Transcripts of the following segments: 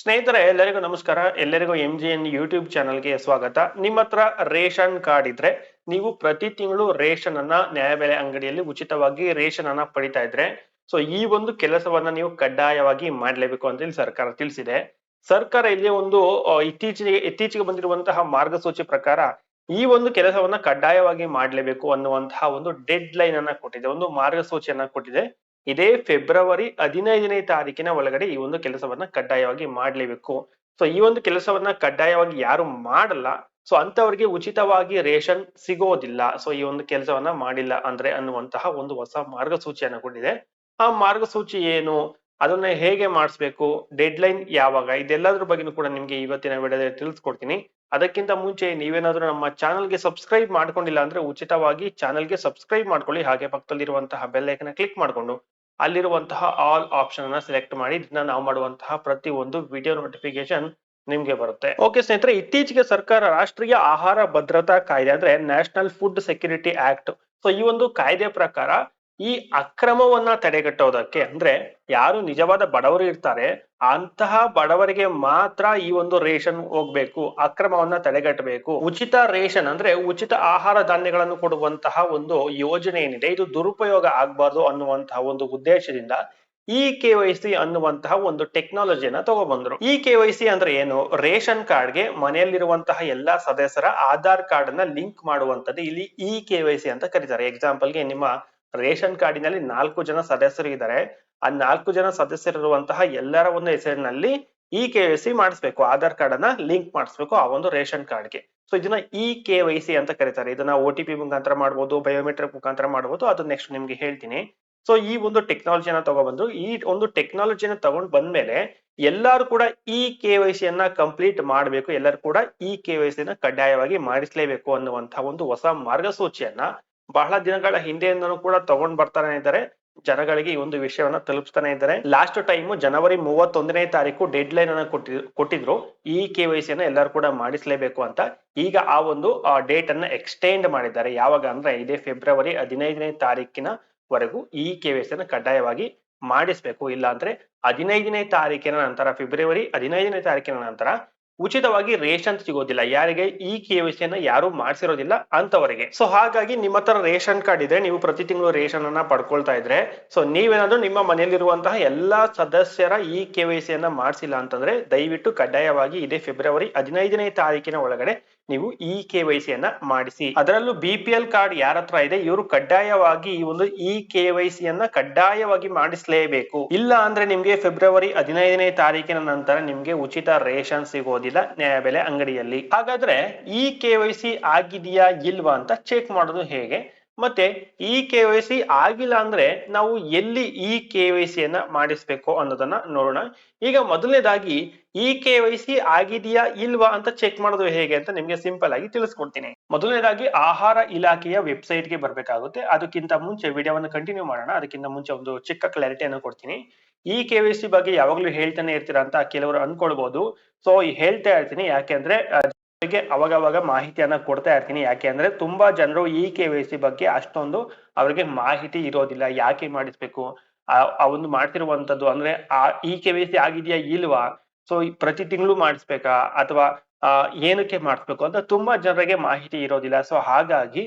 ಸ್ನೇಹಿತರೆ, ಎಲ್ಲರಿಗೂ ನಮಸ್ಕಾರ. ಎಲ್ಲರಿಗೂ ಎಂ ಜಿ ಎನ್ ಯೂಟ್ಯೂಬ್ ಚಾನಲ್ಗೆ ಸ್ವಾಗತ. ನಿಮ್ಮ ಹತ್ರ ರೇಷನ್ ಕಾರ್ಡ್ ಇದ್ರೆ, ನೀವು ಪ್ರತಿ ತಿಂಗಳು ರೇಷನ್ ಅನ್ನ ನ್ಯಾಯಬೆಲೆ ಅಂಗಡಿಯಲ್ಲಿ ಉಚಿತವಾಗಿ ರೇಷನ್ ಅನ್ನ ಪಡಿತಾ ಇದ್ರೆ, ಸೊ ಈ ಒಂದು ಕೆಲಸವನ್ನ ನೀವು ಕಡ್ಡಾಯವಾಗಿ ಮಾಡಲೇಬೇಕು ಅಂತ ಹೇಳಿ ಸರ್ಕಾರ ತಿಳಿಸಿದೆ. ಸರ್ಕಾರ ಇಲ್ಲಿ ಒಂದು ಇತ್ತೀಚೆಗೆ ಇತ್ತೀಚೆಗೆ ಬಂದಿರುವಂತಹ ಮಾರ್ಗಸೂಚಿ ಪ್ರಕಾರ ಈ ಒಂದು ಕೆಲಸವನ್ನ ಕಡ್ಡಾಯವಾಗಿ ಮಾಡಲೇಬೇಕು ಅನ್ನುವಂತಹ ಒಂದು ಡೆಡ್ ಲೈನ್ ಅನ್ನ ಕೊಟ್ಟಿದೆ, ಒಂದು ಮಾರ್ಗಸೂಚಿಯನ್ನ ಕೊಟ್ಟಿದೆ. ಇದೇ ಫೆಬ್ರವರಿ ಹದಿನೈದನೇ ತಾರೀಕಿನ ಒಳಗಡೆ ಈ ಒಂದು ಕೆಲಸವನ್ನ ಕಡ್ಡಾಯವಾಗಿ ಮಾಡ್ಲೇಬೇಕು. ಸೊ ಈ ಒಂದು ಕೆಲಸವನ್ನ ಕಡ್ಡಾಯವಾಗಿ ಯಾರು ಮಾಡಲ್ಲ ಸೊ ಅಂತವರಿಗೆ ಉಚಿತವಾಗಿ ರೇಷನ್ ಸಿಗೋದಿಲ್ಲ. ಸೊ ಈ ಒಂದು ಕೆಲಸವನ್ನ ಮಾಡಿಲ್ಲ ಅಂದ್ರೆ ಅನ್ನುವಂತಹ ಒಂದು ಹೊಸ ಮಾರ್ಗಸೂಚಿಯನ್ನು ಕೊಟ್ಟಿದೆ. ಆ ಮಾರ್ಗಸೂಚಿ ಏನು, ಅದನ್ನ ಹೇಗೆ ಮಾಡಿಸ್ಬೇಕು ಡೆಡ್ ಲೈನ್ ಯಾವಾಗ, ಇದೆಲ್ಲದ್ರ ಬಗ್ಗೆನೂ ಕೂಡ ನಿಮ್ಗೆ ಇವತ್ತಿನ ವಿಡಿಯೋದಲ್ಲಿ ತಿಳಿಸ್ಕೊಡ್ತೀನಿ. ಅದಕ್ಕಿಂತ ಮುಂಚೆ ನೀವೇನಾದ್ರೂ ನಮ್ಮ ಚಾನಲ್ಗೆ ಸಬ್ಸ್ಕ್ರೈಬ್ ಮಾಡ್ಕೊಂಡಿಲ್ಲ ಅಂದ್ರೆ ಉಚಿತವಾಗಿ ಚಾನಲ್ಗೆ ಸಬ್ಸ್ಕ್ರೈಬ್ ಮಾಡ್ಕೊಳ್ಳಿ. ಹಾಗೆ ಪಕ್ಕದಲ್ಲಿರುವಂತಹ ಬೆಲ್ ಕ್ಲಿಕ್ ಮಾಡ್ಕೊಂಡು ಅಲ್ಲಿರುವಂತಹ ಆಲ್ ಆಪ್ಷನ್ ಅನ್ನ ಸೆಲೆಕ್ಟ್ ಮಾಡಿ ಇದನ್ನ ನಾವು ಮಾಡುವಂತಹ ಪ್ರತಿ ಒಂದು ವಿಡಿಯೋ ನೋಟಿಫಿಕೇಶನ್ ನಿಮ್ಗೆ ಬರುತ್ತೆ. ಓಕೆ ಸ್ನೇಹಿತರೆ, ಇತ್ತೀಚೆಗೆ ಸರ್ಕಾರ ರಾಷ್ಟ್ರೀಯ ಆಹಾರ ಭದ್ರತಾ ಕಾಯ್ದೆ ಅಂದ್ರೆ national food security act so ಈ ಒಂದು ಕಾಯ್ದೆ ಪ್ರಕಾರ ಈ ಅಕ್ರಮವನ್ನ ತಡೆಗಟ್ಟೋದಕ್ಕೆ ಅಂದ್ರೆ ಯಾರು ನಿಜವಾದ ಬಡವರು ಇರ್ತಾರೆ, ಅಂತಹ ಬಡವರಿಗೆ ಮಾತ್ರ ಈ ಒಂದು ರೇಷನ್ ಹೋಗ್ಬೇಕು, ಅಕ್ರಮವನ್ನ ತಡೆಗಟ್ಟಬೇಕು. ಉಚಿತ ರೇಷನ್ ಅಂದ್ರೆ ಉಚಿತ ಆಹಾರ ಧಾನ್ಯಗಳನ್ನು ಕೊಡುವಂತಹ ಒಂದು ಯೋಜನೆ ಏನಿದೆ, ಇದು ದುರುಪಯೋಗ ಆಗ್ಬಾರ್ದು ಅನ್ನುವಂತಹ ಒಂದು ಉದ್ದೇಶದಿಂದ ಇ ಕೆ ವೈ ಸಿ ಅನ್ನುವಂತಹ ಒಂದು ಟೆಕ್ನಾಲಜಿಯನ್ನ ತಗೊಬಂದ್ರು. ಇ ಕೆ ವೈ ಸಿ ಅಂದ್ರೆ ಏನು? ರೇಷನ್ ಕಾರ್ಡ್ಗೆ ಮನೆಯಲ್ಲಿರುವಂತಹ ಎಲ್ಲಾ ಸದಸ್ಯರ ಆಧಾರ್ ಕಾರ್ಡ್ ಅನ್ನ ಲಿಂಕ್ ಮಾಡುವಂತದ್ದು ಇಲ್ಲಿ ಇ ಕೆ ವೈ ಸಿ ಅಂತ ಕರೀತಾರೆ. ಎಕ್ಸಾಂಪಲ್ಗೆ ನಿಮ್ಮ ರೇಷನ್ ಕಾರ್ಡಿನಲ್ಲಿ ನಾಲ್ಕು ಜನ ಸದಸ್ಯರು ಇದ್ದಾರೆ. ಆ ನಾಲ್ಕು ಜನ ಸದಸ್ಯರಿರುವಂತಹ ಎಲ್ಲರ ಒಂದು ಹೆಸರಿನಲ್ಲಿ ಇ ಕೆ ವೈ ಸಿ ಮಾಡಿಸ್ಬೇಕು. ಆಧಾರ್ ಕಾರ್ಡ್ ಅನ್ನ ಲಿಂಕ್ ಮಾಡಿಸ್ಬೇಕು ಆ ಒಂದು ರೇಷನ್ ಕಾರ್ಡ್ಗೆ. ಸೊ ಇದನ್ನ ಇ ಕೆ ವೈ ಸಿ ಅಂತ ಕರೀತಾರೆ. ಇದನ್ನ ಒ ಟಿ ಪಿ ಮುಖಾಂತರ ಮಾಡ್ಬೋದು, ಬಯೋಮೆಟ್ರಿಕ್ ಮುಖಾಂತರ ಮಾಡ್ಬೋದು. ಅದು ನೆಕ್ಸ್ಟ್ ನಿಮ್ಗೆ ಹೇಳ್ತೀನಿ. ಸೊ ಈ ಒಂದು ಟೆಕ್ನಾಲಜಿನ ತಗೊಬಂದು ಈ ಒಂದು ಟೆಕ್ನಾಲಜಿನ ತಗೊಂಡ್ ಬಂದ್ಮೇಲೆ ಎಲ್ಲರೂ ಕೂಡ ಇ ಕೆ ವೈ ಸಿ ಅನ್ನ ಕಂಪ್ಲೀಟ್ ಮಾಡಬೇಕು. ಎಲ್ಲರೂ ಕೂಡ ಇ ಕೆ ವೈ ನ ಕಡ್ಡಾಯವಾಗಿ ಮಾಡಿಸ್ಲೇಬೇಕು ಅನ್ನುವಂತಹ ಒಂದು ಹೊಸ ಮಾರ್ಗಸೂಚಿಯನ್ನ ಬಹಳ ದಿನಗಳ ಹಿಂದೆಯಿಂದನೂ ಕೂಡ ತಗೊಂಡ್ ಬರ್ತಾನೆ ಇದ್ದಾರೆ. ಜನಗಳಿಗೆ ಈ ಒಂದು ವಿಷಯವನ್ನ ತಲುಪಿಸ್ತಾನೆ ಇದ್ದಾರೆ. ಲಾಸ್ಟ್ ಟೈಮ್ ಜನವರಿ ಮೂವತ್ತೊಂದನೇ ತಾರೀಕು ಡೆಡ್ ಲೈನ್ ಅನ್ನ ಕೊಟ್ಟಿ, ಕೊಟ್ಟಿದ್ರು. ಈ ಕೆ ವೈ ಸಿಯನ್ನ ಎಲ್ಲರೂ ಕೂಡ ಮಾಡಿಸ್ಲೇಬೇಕು ಅಂತ. ಈಗ ಆ ಒಂದು ಡೇಟ್ ಅನ್ನ ಎಕ್ಸ್ಟೆಂಡ್ ಮಾಡಿದ್ದಾರೆ. ಯಾವಾಗ ಅಂದ್ರೆ ಇದೇ ಫೆಬ್ರವರಿ ಹದಿನೈದನೇ ತಾರೀಕಿನ ವರೆಗೂ ಈ ಕೆ ವೈ ಸಿಯನ್ನ ಕಡ್ಡಾಯವಾಗಿ ಮಾಡಿಸ್ಬೇಕು. ಇಲ್ಲ ಅಂದ್ರೆ ಹದಿನೈದನೇ ತಾರೀಕಿನ ನಂತರ ಫೆಬ್ರವರಿ ಹದಿನೈದನೇ ತಾರೀಕಿನ ನಂತರ ಉಚಿತವಾಗಿ ರೇಷನ್ ಸಿಗೋದಿಲ್ಲ. ಯಾರಿಗೆ ಈ ಕೆ ವೈ ಯಾರು ಮಾಡಿಸಿರೋದಿಲ್ಲ ಅಂತವರಿಗೆ. ಸೊ ಹಾಗಾಗಿ ನಿಮ್ಮ ಹತ್ರ ರೇಷನ್ ಕಾರ್ಡ್ ಇದೆ ನೀವು ಪ್ರತಿ ತಿಂಗಳು ರೇಷನ್ ಅನ್ನ ಪಡ್ಕೊಳ್ತಾ ಇದ್ರೆ ಸೊ ನೀವೇನಾದ್ರೂ ನಿಮ್ಮ ಮನೆಯಲ್ಲಿರುವಂತಹ ಎಲ್ಲಾ ಸದಸ್ಯರ ಈ ಕೆ ವೈ ಸಿಯನ್ನ ಮಾಡಿಸಿಲ್ಲ ಅಂತಂದ್ರೆ ದಯವಿಟ್ಟು ಕಡ್ಡಾಯವಾಗಿ ಇದೇ ಫೆಬ್ರವರಿ ಹದಿನೈದನೇ ತಾರೀಕಿನ ಒಳಗಡೆ ನೀವು ಇ ಕೆ ವೈ ಸಿ ಅನ್ನ ಮಾಡಿಸಿ. ಅದರಲ್ಲೂ ಬಿ ಪಿ ಎಲ್ ಕಾರ್ಡ್ ಯಾರ ಹತ್ರ ಇದೆ, ಇವರು ಕಡ್ಡಾಯವಾಗಿ ಈ ಒಂದು ಇ ಕೆ ವೈ ಸಿ ಅನ್ನ ಕಡ್ಡಾಯವಾಗಿ ಮಾಡಿಸಲೇಬೇಕು. ಇಲ್ಲ ಅಂದ್ರೆ ನಿಮ್ಗೆ ಫೆಬ್ರವರಿ ಹದಿನೈದನೇ ತಾರೀಕಿನ ನಂತರ ನಿಮ್ಗೆ ಉಚಿತ ರೇಷನ್ ಸಿಗೋದಿಲ್ಲ ನ್ಯಾಯಬೆಲೆ ಅಂಗಡಿಯಲ್ಲಿ. ಹಾಗಾದ್ರೆ ಇ ಕೆ ವೈ ಸಿ ಆಗಿದೆಯಾ ಇಲ್ವಾ ಅಂತ ಚೆಕ್ ಮಾಡೋದು ಹೇಗೆ? ಮತ್ತೆ ಈ ಕೆ ವೈ ಸಿ ಆಗಿಲ್ಲ ಅಂದ್ರೆ ನಾವು ಎಲ್ಲಿ ಈ ಕೆ ವೈ ಸಿಯನ್ನ ಮಾಡಿಸ್ಬೇಕು ಅನ್ನೋದನ್ನ ನೋಡೋಣ. ಈಗ ಮೊದಲನೇದಾಗಿ ಈ ಕೆ ವೈ ಸಿ ಆಗಿದೆಯಾ ಇಲ್ವಾ ಅಂತ ಚೆಕ್ ಮಾಡೋದು ಹೇಗೆ ಅಂತ ನಿಮ್ಗೆ ಸಿಂಪಲ್ ಆಗಿ ತಿಳಿಸ್ಕೊಡ್ತೀನಿ. ಮೊದಲನೇದಾಗಿ ಆಹಾರ ಇಲಾಖೆಯ ವೆಬ್ಸೈಟ್ಗೆ ಬರ್ಬೇಕಾಗುತ್ತೆ. ಅದಕ್ಕಿಂತ ಮುಂಚೆ ವಿಡಿಯೋವನ್ನು ಕಂಟಿನ್ಯೂ ಮಾಡೋಣ. ಅದಕ್ಕಿಂತ ಮುಂಚೆ ಒಂದು ಚಿಕ್ಕ ಕ್ಲಾರಿಟಿಯನ್ನು ಕೊಡ್ತೀನಿ. ಈ ಕೆ ವೈ ಸಿ ಬಗ್ಗೆ ಯಾವಾಗ್ಲೂ ಹೇಳ್ತಾನೆ ಇರ್ತೀರಾ ಅಂತ ಕೆಲವರು ಅನ್ಕೊಳ್ಬಹುದು ಸೊ ಹೇಳ್ತಾ ಇರ್ತೀನಿ. ಯಾಕೆಂದ್ರೆ ಬಗ್ಗೆ ಅವಾಗವಾಗ ಮಾಹಿತಿಯನ್ನ ಕೊಡ್ತಾ ಇರ್ತೀನಿ. ಯಾಕೆ ಅಂದ್ರೆ ತುಂಬಾ ಜನರು ಈ ಕೆ ವೈ ಸಿ ಬಗ್ಗೆ ಅಷ್ಟೊಂದು ಅವ್ರಿಗೆ ಮಾಹಿತಿ ಇರೋದಿಲ್ಲ. ಯಾಕೆ ಮಾಡಿಸ್ಬೇಕು? ಆ ಒಂದು ಮಾಡ್ತಿರುವಂತದ್ದು ಅಂದ್ರೆ ಆ, ಈ ಕೆ ವೈ ಸಿ ಆಗಿದೆಯಾ ಇಲ್ವಾ? ಸೊ ಪ್ರತಿ ತಿಂಗಳು ಮಾಡಿಸ್ಬೇಕಾ? ಅಥವಾ ಏನಕ್ಕೆ ಮಾಡಿಸ್ಬೇಕು ಅಂತ ತುಂಬಾ ಜನರಿಗೆ ಮಾಹಿತಿ ಇರೋದಿಲ್ಲ. ಸೊ, ಹಾಗಾಗಿ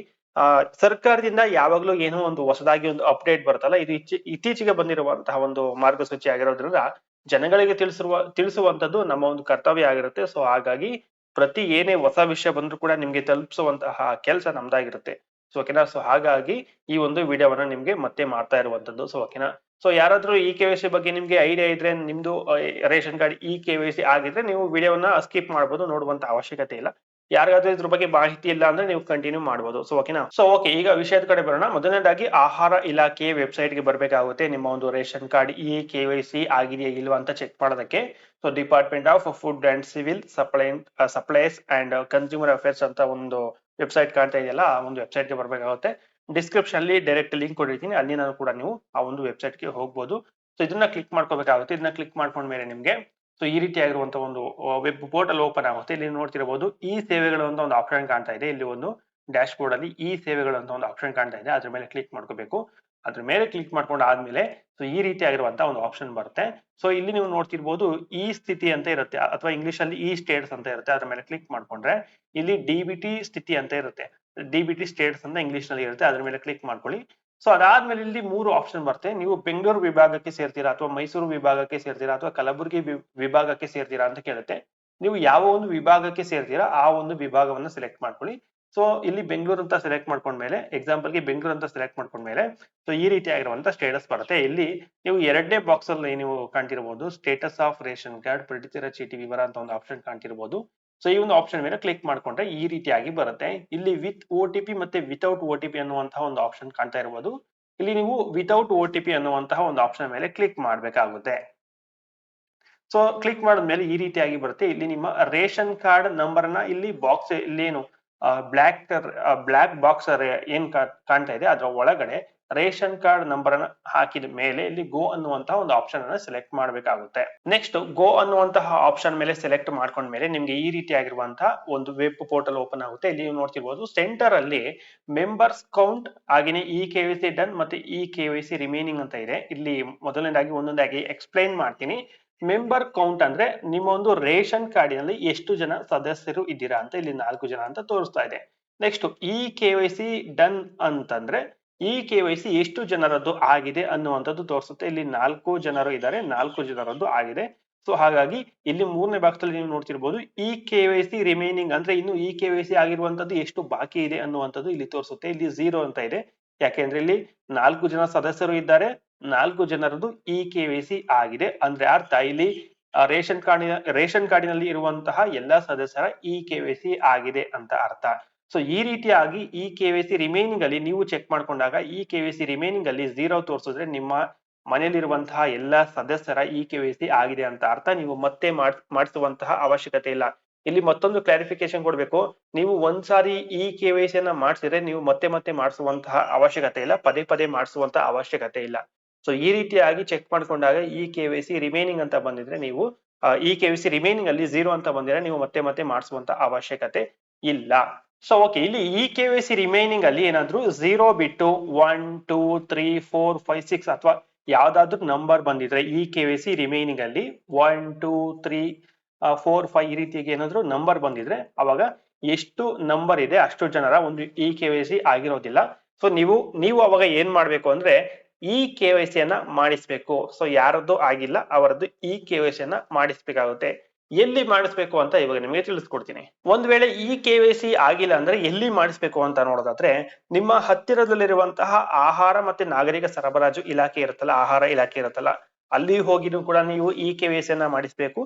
ಸರ್ಕಾರದಿಂದ ಯಾವಾಗ್ಲೂ ಏನೋ ಒಂದು ಹೊಸದಾಗಿ ಒಂದು ಅಪ್ಡೇಟ್ ಬರುತ್ತಲ್ಲ, ಇದು ಇತ್ತೀಚೆಗೆ ಬಂದಿರುವಂತಹ ಒಂದು ಮಾರ್ಗಸೂಚಿ ಆಗಿರೋದ್ರಿಂದ ಜನಗಳಿಗೆ ತಿಳಿಸಿರುವ, ತಿಳಿಸುವಂತದ್ದು ನಮ್ಮ ಒಂದು ಕರ್ತವ್ಯ ಆಗಿರುತ್ತೆ. ಸೊ, ಹಾಗಾಗಿ ಪ್ರತಿ ಏನೇ ಹೊಸ ವಿಷಯ ಬಂದ್ರು ಕೂಡ ನಿಮ್ಗೆ ತಲುಪಿಸುವಂತಹ ಕೆಲಸ ನಮ್ದಾಗಿರುತ್ತೆ. ಸೊ ಓಕೆನಾ? ಸೊ ಹಾಗಾಗಿ ಈ ಒಂದು ವಿಡಿಯೋವನ್ನ ನಿಮ್ಗೆ ಮತ್ತೆ ಮಾಡ್ತಾ ಇರುವಂತದ್ದು. ಸೊ ಓಕೆನಾ? ಸೊ ಯಾರಾದ್ರೂ ಈ ಕೆ ವೈ ಸಿ ಬಗ್ಗೆ ನಿಮ್ಗೆ ಐಡಿಯಾ ಇದ್ರೆ, ನಿಮ್ದು ration card E K Y ಆಗಿದ್ರೆ ನೀವು ವಿಡಿಯೋವನ್ನ ಸ್ಕಿಪ್ ಮಾಡ್ಬೋದು, ನೋಡುವಂತ ಅವಶ್ಯಕತೆ ಇಲ್ಲ. ಯಾರಿಗಾದ್ರೂ ಇದ್ರ ಬಗ್ಗೆ ಮಾಹಿತಿ ಇಲ್ಲ ಅಂದ್ರೆ ನೀವು ಕಂಟಿನ್ಯೂ ಮಾಡಬಹುದು ಸೊ ಓಕೆನಾ ಸೊ ಓಕೆ ಈಗ ವಿಷಯದ ಕಡೆ ಬರೋಣ. ಮೊದಲನೇದಾಗಿ ಆಹಾರ ಇಲಾಖೆ ವೆಬ್ಸೈಟ್ಗೆ ಬರಬೇಕಾಗುತ್ತೆ. ನಿಮ್ಮ ಒಂದು ration card E K Y C ಆಗಿದೆಯಾ ಇಲ್ವಾ ಅಂತ ಚೆಕ್ ಮಾಡೋದಕ್ಕೆ. So department of food and civil supply supplies and consumer affairs ಅಂತ ಒಂದು ವೆಬ್ಸೈಟ್ ಕಾಣ್ತಾ ಇದೆಯಲ್ಲ, ಆ ಒಂದು ವೆಬ್ಸೈಟ್ಗೆ ಬರಬೇಕಾಗುತ್ತೆ. ಡಿಸ್ಕ್ರಿಪ್ಷನ್ ಅಲ್ಲಿ ಡೈರೆಕ್ಟ್ ಲಿಂಕ್ ಕೊಟ್ಟಿರ್ತೀನಿ. ಅಲ್ಲಿ ನಾನು ಕೂಡ ನೀವು ಆ ಒಂದು ವೆಬ್ಸೈಟ್ಗೆ ಹೋಗ್ಬೋದು. ಸೊ ಇದನ್ನ ಕ್ಲಿಕ್ ಮಾಡ್ಕೋಬೇಕಾಗುತ್ತೆ. ಇದನ್ನ ಕ್ಲಿಕ್ ಮಾಡ್ಕೊಂಡ್ಮೇಲೆ ನಿಮ್ಗೆ ಸೊ ಈ ರೀತಿಯಾಗಿರುವಂತಹ ಒಂದು ವೆಬ್ ಪೋರ್ಟಲ್ ಓಪನ್ ಆಗುತ್ತೆ. ಇಲ್ಲಿ ನೋಡ್ತಿರಬಹುದು ಈ ಸೇವೆಗಳು ಒಂದು ಆಪ್ಷನ್ ಕಾಣ್ತಾ ಇದೆ. ಇಲ್ಲಿ ಒಂದು ಡ್ಯಾಶ್ ಬೋರ್ಡ್ ಅಲ್ಲಿ ಈ ಸೇವೆಗಳು ಅಂತ ಒಂದು ಆಪ್ಷನ್ ಕಾಣ್ತಾ ಇದೆ. ಅದ್ರ ಮೇಲೆ ಕ್ಲಿಕ್ ಮಾಡ್ಕೋಬೇಕು. ಅದ್ರ ಮೇಲೆ ಕ್ಲಿಕ್ ಮಾಡ್ಕೊಂಡು ಆದ್ಮೇಲೆ ಸೊ ಈ ರೀತಿ ಆಗಿರುವಂತಹ ಒಂದು ಆಪ್ಷನ್ ಬರುತ್ತೆ. ಸೊ ಇಲ್ಲಿ ನೀವು ನೋಡ್ತಿರ್ಬೋದು ಈ ಸ್ಥಿತಿ ಅಂತ ಇರುತ್ತೆ. ಅಥವಾ ಇಂಗ್ಲಿಷ್ ಅಲ್ಲಿ ಈ ಸ್ಟೇಟ್ಸ್ ಅಂತ ಇರುತ್ತೆ. ಅದ್ರ ಮೇಲೆ ಕ್ಲಿಕ್ ಮಾಡ್ಕೊಂಡ್ರೆ ಇಲ್ಲಿ ಡಿ ಸ್ಥಿತಿ ಅಂತ ಇರುತ್ತೆ. ಡಿ ಸ್ಟೇಟ್ಸ್ ಅಂತ ಇಂಗ್ಲಿಷ್ನಲ್ಲಿ ಇರುತ್ತೆ. ಅದ್ರ ಮೇಲೆ ಕ್ಲಿಕ್ ಮಾಡ್ಕೊಳ್ಳಿ. ಸೊ ಅದಾದ್ಮೇಲೆ ಇಲ್ಲಿ ಮೂರು ಆಪ್ಷನ್ ಬರುತ್ತೆ ನೀವು ಬೆಂಗಳೂರು ವಿಭಾಗಕ್ಕೆ ಸೇರ್ತೀರಾ ಅಥವಾ ಮೈಸೂರು ವಿಭಾಗಕ್ಕೆ ಸೇರ್ತೀರಾ ಅಥವಾ ಕಲಬುರಗಿ ವಿಭಾಗಕ್ಕೆ ಸೇರ್ತೀರಾ ಅಂತ ಕೇಳುತ್ತೆ. ನೀವು ಯಾವ ಒಂದು ವಿಭಾಗಕ್ಕೆ ಸೇರ್ತೀರಾ ಆ ಒಂದು ವಿಭಾಗವನ್ನ ಸೆಲೆಕ್ಟ್ ಮಾಡ್ಕೊಳ್ಳಿ. ಸೊ ಇಲ್ಲಿ ಬೆಂಗಳೂರು ಅಂತ ಸೆಲೆಕ್ಟ್ ಮಾಡ್ಕೊಂಡ್ಮೇಲೆ ಎಕ್ಸಾಂಪಲ್ಗೆ ಬೆಂಗಳೂರು ಅಂತ ಸೆಲೆಕ್ಟ್ ಮಾಡ್ಕೊಂಡ್ಮೇಲೆ ಸೊ ಈ ರೀತಿ ಆಗಿರುವಂತ ಸ್ಟೇಟಸ್ ಬರುತ್ತೆ. ಇಲ್ಲಿ ನೀವು ಎರಡನೇ ಬಾಕ್ಸ್ ಅಲ್ಲಿ ನೀವು ಕಾಣ್ತಿರಬಹುದು ಸ್ಟೇಟಸ್ ಆಫ್ ರೇಷನ್ ಕಾರ್ಡ್ ಪಡಿತರ ಚೀಟಿ ವಿವರ ಅಂತ ಒಂದು ಆಪ್ಷನ್ ಕಾಣ್ತಿರಬಹುದು ಸೊ ಈ ಒಂದು ಆಪ್ಷನ್ ಮೇಲೆ ಕ್ಲಿಕ್ ಮಾಡ್ಕೊಂಡ್ರೆ ಈ ರೀತಿಯಾಗಿ ಬರುತ್ತೆ. ಇಲ್ಲಿ ವಿತ್ ಒ ಟಿ ಪಿ ಮತ್ತೆ ವಿತೌಟ್ ಒ ಟಿ ಪಿ ಅನ್ನುವಂತಹ ಒಂದು ಆಪ್ಷನ್ ಕಾಣ್ತಾ ಇರಬಹುದು ಇಲ್ಲಿ ನೀವು ವಿತೌಟ್ ಒ ಟಿ ಪಿ ಅನ್ನುವಂತಹ ಒಂದು ಆಪ್ಷನ್ ಮೇಲೆ ಕ್ಲಿಕ್ ಮಾಡ್ಬೇಕಾಗುತ್ತೆ. ಸೊ ಕ್ಲಿಕ್ ಮಾಡಿದ್ಮೇಲೆ ಈ ರೀತಿಯಾಗಿ ಬರುತ್ತೆ. ಇಲ್ಲಿ ನಿಮ್ಮ ರೇಷನ್ ಕಾರ್ಡ್ ನಂಬರ್ನ ಇಲ್ಲಿ ಬಾಕ್ಸ್ ಇಲ್ಲೇನು ಬ್ಲಾಕ್ ಬ್ಲಾಕ್ ಬಾಕ್ಸ್ ಏನ್ ಕಾಣ್ತಾ ಇದೆ, ಅದರ ಒಳಗಡೆ ರೇಷನ್ ಕಾರ್ಡ್ ನಂಬರ್ ಅನ್ನ ಹಾಕಿದ ಮೇಲೆ ಇಲ್ಲಿ ಗೋ ಅನ್ನುವಂತಹ ಒಂದು ಆಪ್ಷನ್ ಅನ್ನ ಸೆಲೆಕ್ಟ್ ಮಾಡಬೇಕಾಗುತ್ತೆ. ನೆಕ್ಸ್ಟ್ ಗೋ ಅನ್ನುವಂತಹ ಆಪ್ಷನ್ ಮೇಲೆ ಸೆಲೆಕ್ಟ್ ಮಾಡ್ಕೊಂಡ ಮೇಲೆ ನಿಮ್ಗೆ ಈ ರೀತಿಯಾಗಿರುವಂತಹ ಒಂದು ವೆಬ್ ಪೋರ್ಟಲ್ ಓಪನ್ ಆಗುತ್ತೆ. ಇಲ್ಲಿ ನೀವು ನೋಡ್ತಿರ್ಬೋದು ಸೆಂಟರ್ ಅಲ್ಲಿ ಮೆಂಬರ್ಸ್ ಕೌಂಟ್ ಹಾಗೇನೆ E K Y C done ಮತ್ತೆ E K Y C remaining ಅಂತ ಇದೆ. ಇಲ್ಲಿ ಮೊದಲನೇದಾಗಿ ಒಂದೊಂದಾಗಿ ಎಕ್ಸ್ಪ್ಲೈನ್ ಮಾಡ್ತೀನಿ. ಮೆಂಬರ್ ಕೌಂಟ್ ಅಂದ್ರೆ ನಿಮ್ಮ ಒಂದು ರೇಷನ್ ಕಾರ್ಡಿನಲ್ಲಿ ಎಷ್ಟು ಜನ ಸದಸ್ಯರು ಇದ್ದೀರಾ ಅಂತ ಇಲ್ಲಿ ನಾಲ್ಕು ಜನ ಅಂತ ತೋರಿಸ್ತಾ ಇದೆ. Next E K Y C done ಅಂತಂದ್ರೆ ಇ ಕೆ ವೈ ಸಿ ಎಷ್ಟು ಜನರದ್ದು ಆಗಿದೆ ಅನ್ನುವಂಥದ್ದು ತೋರಿಸುತ್ತೆ. ಇಲ್ಲಿ ನಾಲ್ಕು ಜನರು ಇದ್ದಾರೆ, ನಾಲ್ಕು ಜನರದ್ದು ಆಗಿದೆ. ಸೊ, ಹಾಗಾಗಿ ಇಲ್ಲಿ ಮೂರನೇ ಭಾಗದಲ್ಲಿ ನೀವು ನೋಡ್ತಿರ್ಬೋದು E K Y C remaining ಅಂದ್ರೆ ಇನ್ನು ಇ ಕೆ ವೈ ಸಿ ಆಗಿರುವಂತದ್ದು ಎಷ್ಟು ಬಾಕಿ ಇದೆ ಅನ್ನುವಂಥದ್ದು ಇಲ್ಲಿ ತೋರಿಸುತ್ತೆ. ಇಲ್ಲಿ ಝೀರೋ ಅಂತ ಇದೆ. ಯಾಕೆಂದ್ರೆ ಇಲ್ಲಿ ನಾಲ್ಕು ಜನ ಸದಸ್ಯರು ಇದ್ದಾರೆ, ನಾಲ್ಕು ಜನರದ್ದು ಇ ಕೆ ವೈ ಸಿ ಆಗಿದೆ. ಅಂದ್ರೆ ಅರ್ಥ, ಇಲ್ಲಿ ರೇಷನ್ ಕಾರ್ಡಿನ, ರೇಷನ್ ಕಾರ್ಡಿನಲ್ಲಿ ಇರುವಂತಹ ಎಲ್ಲಾ ಸದಸ್ಯರ ಇ ಕೆ ವೈ ಸಿ ಆಗಿದೆ ಅಂತ ಅರ್ಥ. ಸೊ ಈ ರೀತಿಯಾಗಿ ಈ ಕೆ ವೈ ಸಿ ರಿಮೈನಿಂಗ್ ಅಲ್ಲಿ ನೀವು ಚೆಕ್ ಮಾಡ್ಕೊಂಡಾಗ E K Y C remaining ಅಲ್ಲಿ ಝೀರೋ ತೋರಿಸಿದ್ರೆ ನಿಮ್ಮ ಮನೆಯಲ್ಲಿರುವಂತಹ ಎಲ್ಲ ಸದಸ್ಯರ ಇ ಕೆ ವೈ ಸಿ ಆಗಿದೆ ಅಂತ ಅರ್ಥ. ನೀವು ಮತ್ತೆ ಮಾಡ್ ಮಾಡಿಸುವಂತಹ ಅವಶ್ಯಕತೆ ಇಲ್ಲ. ಇಲ್ಲಿ ಮತ್ತೊಂದು ಕ್ಲಾರಿಫಿಕೇಶನ್ ಕೊಡಬೇಕು. ನೀವು ಒಂದ್ಸಾರಿ ಈ ಕೆ ವೈ ಸಿ ಅನ್ನ ಮಾಡಿಸಿದ್ರೆ ನೀವು ಮತ್ತೆ ಮತ್ತೆ ಮಾಡಿಸುವಂತಹ ಅವಶ್ಯಕತೆ ಇಲ್ಲ. ಪದೇ ಪದೇ ಮಾಡಿಸುವಂತಹ ಅವಶ್ಯಕತೆ ಇಲ್ಲ. ಸೊ ಈ ರೀತಿಯಾಗಿ ಚೆಕ್ ಮಾಡ್ಕೊಂಡಾಗ E K Y C remaining ಅಂತ ಬಂದಿದ್ರೆ ನೀವು E K Y C remaining ಅಲ್ಲಿ ಝೀರೋ ಅಂತ ಬಂದಿದ್ರೆ ನೀವು ಮತ್ತೆ ಮತ್ತೆ ಮಾಡಿಸುವಂತ ಅವಶ್ಯಕತೆ ಇಲ್ಲ. ಸೊ ಓಕೆ ಇಲ್ಲಿ ಈ ಕೆ ವೈ ಸಿ ರಿಮೈನಿಂಗ್ ಅಲ್ಲಿ ಏನಾದ್ರು ಝೀರೋ ಬಿಟ್ಟು one two three four five six ಅಥವಾ ಯಾವ್ದಾದ್ರು ನಂಬರ್ ಬಂದಿದ್ರೆ E K Y C remaining ಅಲ್ಲಿ one two three four five ಈ ರೀತಿಯಾಗಿ ಏನಾದ್ರು ನಂಬರ್ ಬಂದಿದ್ರೆ ಅವಾಗ ಎಷ್ಟು ನಂಬರ್ ಇದೆ ಅಷ್ಟು ಜನರ ಒಂದು ಇ ಕೆ ವೈ ಸಿ ಆಗಿರೋದಿಲ್ಲ. ಸೊ ನೀವು ನೀವು ಅವಾಗ ಏನ್ ಮಾಡ್ಬೇಕು ಅಂದ್ರೆ ಈ ಕೆ ವೈ ಸಿ ಅನ್ನ ಮಾಡಿಸ್ಬೇಕು. ಸೊ ಯಾರದ್ದು ಆಗಿಲ್ಲ ಅವರದ್ದು ಈ ಕೆ ವೈ ಸಿ ಅನ್ನ ಮಾಡಿಸ್ಬೇಕಾಗುತ್ತೆ. ಎಲ್ಲಿ ಮಾಡಿಸ್ಬೇಕು ಅಂತ ಇವಾಗ ನಿಮಗೆ ತಿಳಿಸ್ಕೊಡ್ತೀನಿ. ಒಂದ್ ವೇಳೆ ಈ ಕೆ ವೈ ಸಿ ಆಗಿಲ್ಲ ಅಂದ್ರೆ ಎಲ್ಲಿ ಮಾಡಿಸ್ಬೇಕು ಅಂತ ನೋಡೋದಾದ್ರೆ, ನಿಮ್ಮ ಹತ್ತಿರದಲ್ಲಿರುವಂತಹ ಆಹಾರ ಮತ್ತೆ ನಾಗರಿಕ ಸರಬರಾಜು ಇಲಾಖೆ ಇರುತ್ತಲ್ಲ, ಆಹಾರ ಇಲಾಖೆ ಇರುತ್ತಲ್ಲ, ಅಲ್ಲಿ ಹೋಗಿನೂ ಕೂಡ ನೀವು ಈ ಕೆ ವೈ ಸಿ ಅನ್ನ ಮಾಡಿಸ್ಬೇಕು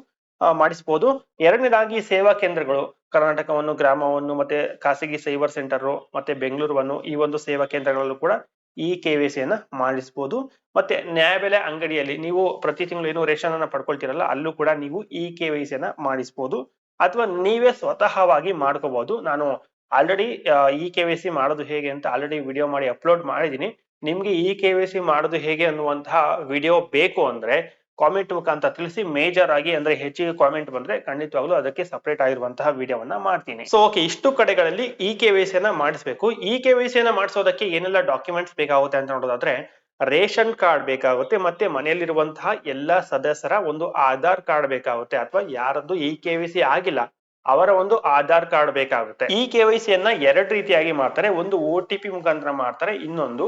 ಮಾಡಿಸ್ಬೋದು. ಎರಡನೇದಾಗಿ ಸೇವಾ ಕೇಂದ್ರಗಳು, ಕರ್ನಾಟಕವನ್ನು, ಗ್ರಾಮವನ್ನು, ಮತ್ತೆ ಖಾಸಗಿ ಸೈಬರ್ ಸೆಂಟರ್, ಮತ್ತೆ ಬೆಂಗಳೂರನ್ನು ಈ ಒಂದು ಸೇವಾ ಕೇಂದ್ರಗಳಲ್ಲೂ ಕೂಡ ಈ ಕೆ ವಿ ಸಿ ಮಾಡಿಸಬಹುದು ಮತ್ತೆ ನ್ಯಾಯಬೆಲೆ ಅಂಗಡಿಯಲ್ಲಿ ನೀವು ಪ್ರತಿ ತಿಂಗಳು ಏನು ರೇಷನ್ ಅನ್ನ ಪಡ್ಕೊಳ್ತೀರಲ್ಲ, ಅಲ್ಲೂ ಕೂಡ ನೀವು ಈ ಕೆ ವೈ ಸಿ ಅನ್ನ ಮಾಡಿಸ್ಬೋದು. ಅಥವಾ ನೀವೇ ಸ್ವತಃವಾಗಿ ಮಾಡ್ಕೋಬಹುದು ನಾನು already E K Y C ಮಾಡೋದು ಹೇಗೆ ಅಂತ ಆಲ್ರೆಡಿ ವಿಡಿಯೋ ಮಾಡಿ ಅಪ್ಲೋಡ್ ಮಾಡಿದೀನಿ ನಿಮ್ಗೆ ಇ ಕೆ ವಿ ಸಿ ಮಾಡೋದು ಹೇಗೆ ಅನ್ನುವಂತಹ ವಿಡಿಯೋ ಬೇಕು ಅಂದ್ರೆ ಕಾಮೆಂಟ್ ಮುಖಾಂತರ ತಿಳಿಸಿ ಮೇಜರ್ ಆಗಿ ಅಂದ್ರೆ ಹೆಚ್ಚಿಗೆ ಕಾಮೆಂಟ್ ಬಂದ್ರೆ ಖಂಡಿತವಾಗ್ಲೂ ಅದಕ್ಕೆ ಸಪರೇಟ್ ಆಗಿರುವಂತಹ ವಿಡಿಯೋವನ್ನ ಮಾಡ್ತೀನಿ. ಸೊ ಓಕೆ ಇಷ್ಟು ಕಡೆಗಳಲ್ಲಿ ಇ ಕೆ ವೈ ಸಿಯನ್ನ ಮಾಡಿಸಬೇಕು. ಇ ಕೆ ವೈ ಸಿಯನ್ನ ಮಾಡಿಸೋದಕ್ಕೆ ಏನೆಲ್ಲ ಡಾಕ್ಯುಮೆಂಟ್ಸ್ ಬೇಕಾಗುತ್ತೆ ಅಂತ ನೋಡೋದಾದ್ರೆ, ರೇಷನ್ ಕಾರ್ಡ್ ಬೇಕಾಗುತ್ತೆ ಮತ್ತೆ ಮನೆಯಲ್ಲಿರುವಂತಹ ಎಲ್ಲಾ ಸದಸ್ಯರ ಒಂದು ಆಧಾರ್ ಕಾರ್ಡ್ ಬೇಕಾಗುತ್ತೆ ಅಥವಾ ಯಾರದ್ದು ಇ ಕೆ ವೈ ಸಿ ಆಗಿಲ್ಲ, ಅವರ ಒಂದು ಆಧಾರ್ ಕಾರ್ಡ್ ಬೇಕಾಗುತ್ತೆ. ಇ ಕೆ ವೈ ಸಿಯನ್ನ ಎರಡು ರೀತಿಯಾಗಿ ಮಾಡ್ತಾರೆ. ಒಂದು ಒ ಟಿ ಪಿ ಮುಖಾಂತರ ಮಾಡ್ತಾರೆ, ಇನ್ನೊಂದು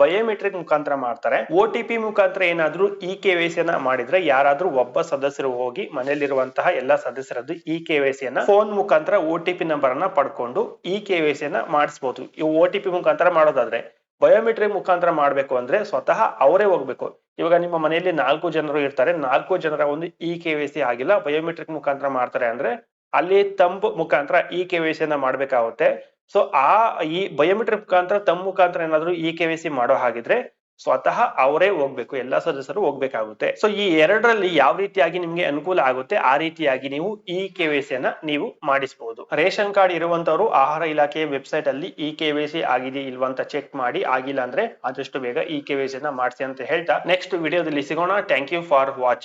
ಬಯೋಮೆಟ್ರಿಕ್ ಮುಖಾಂತರ ಮಾಡ್ತಾರೆ. ಒ ಟಿ ಪಿ ಮುಖಾಂತರ ಏನಾದ್ರೂ ಇ ಕೆ ವೈ ಸಿಯನ್ನ ಮಾಡಿದ್ರೆ ಯಾರಾದ್ರೂ ಒಬ್ಬ ಸದಸ್ಯರು ಹೋಗಿ ಮನೆಯಲ್ಲಿರುವಂತಹ ಎಲ್ಲಾ ಸದಸ್ಯರದ್ದು ಇ ಕೆ ವೈ ಸಿಯನ್ನ ಫೋನ್ ಮುಖಾಂತರ ಒ ಟಿ ಪಿ ನಂಬರ್ ಅನ್ನ ಪಡ್ಕೊಂಡು ಇ ಕೆ ವೈ ಸಿಯನ್ನ ಮಾಡಿಸಬಹುದು ಈ ಒ ಟಿ ಪಿ ಮುಖಾಂತರ ಮಾಡೋದಾದ್ರೆ ಬಯೋಮೆಟ್ರಿಕ್ ಮುಖಾಂತರ ಮಾಡಬೇಕು ಅಂದ್ರೆ ಸ್ವತಃ ಅವರೇ ಹೋಗ್ಬೇಕು. ಇವಾಗ ನಿಮ್ಮ ಮನೆಯಲ್ಲಿ ನಾಲ್ಕು ಜನರು ಇರ್ತಾರೆ. ನಾಲ್ಕು ಜನರ ಒಂದು ಇ ಕೆ ವೈ ಸಿ ಆಗಿಲ್ಲ. ಬಯೋಮೆಟ್ರಿಕ್ ಮುಖಾಂತರ ಮಾಡ್ತಾರೆ ಅಂದ್ರೆ ಅಲ್ಲಿ ತಂಬ್ ಮುಖಾಂತರ ಇ ಕೆ ವೈ ಸಿಯನ್ನ ಮಾಡ್ಬೇಕಾಗುತ್ತೆ. ಸೊ ಆ ಈ ಬಯೋಮೆಟ್ರಿಕ್ ಮುಖಾಂತರ ತಮ್ಮ ಮುಖಾಂತರ ಏನಾದ್ರು ಇ ಕೆ ಸಿ ಮಾಡೋ ಹಾಗಿದ್ರೆ ಸ್ವತಃ ಅವರೇ ಹೋಗ್ಬೇಕು, ಎಲ್ಲಾ ಸದಸ್ಯರು ಹೋಗ್ಬೇಕಾಗುತ್ತೆ. ಸೊ ಈ ಎರಡರಲ್ಲಿ ಯಾವ ರೀತಿಯಾಗಿ ನಿಮ್ಗೆ ಅನುಕೂಲ ಆಗುತ್ತೆ, ಆ ರೀತಿಯಾಗಿ ನೀವು ಇ ಕೆ ವಿ ಅನ್ನ ನೀವು ಮಾಡಿಸಬಹುದು ರೇಷನ್ ಕಾರ್ಡ್ ಇರುವಂತವರು ಆಹಾರ ಇಲಾಖೆಯ ವೆಬ್ಸೈಟ್ ಅಲ್ಲಿ ಇ ಕೆ ವಿ ಆಗಿದೆ ಇಲ್ವಾ ಅಂತ ಚೆಕ್ ಮಾಡಿ, ಆಗಿಲ್ಲ ಅಂದ್ರೆ ಆದಷ್ಟು ಬೇಗ ಇ ಕೆ ವಿ ಸಿ ಅನ್ನ ಮಾಡಿಸಿ ಅಂತ ಹೇಳ್ತಾ ನೆಕ್ಸ್ಟ್ ವಿಡಿಯೋದಲ್ಲಿ ಸಿಗೋಣ. Thank you for watching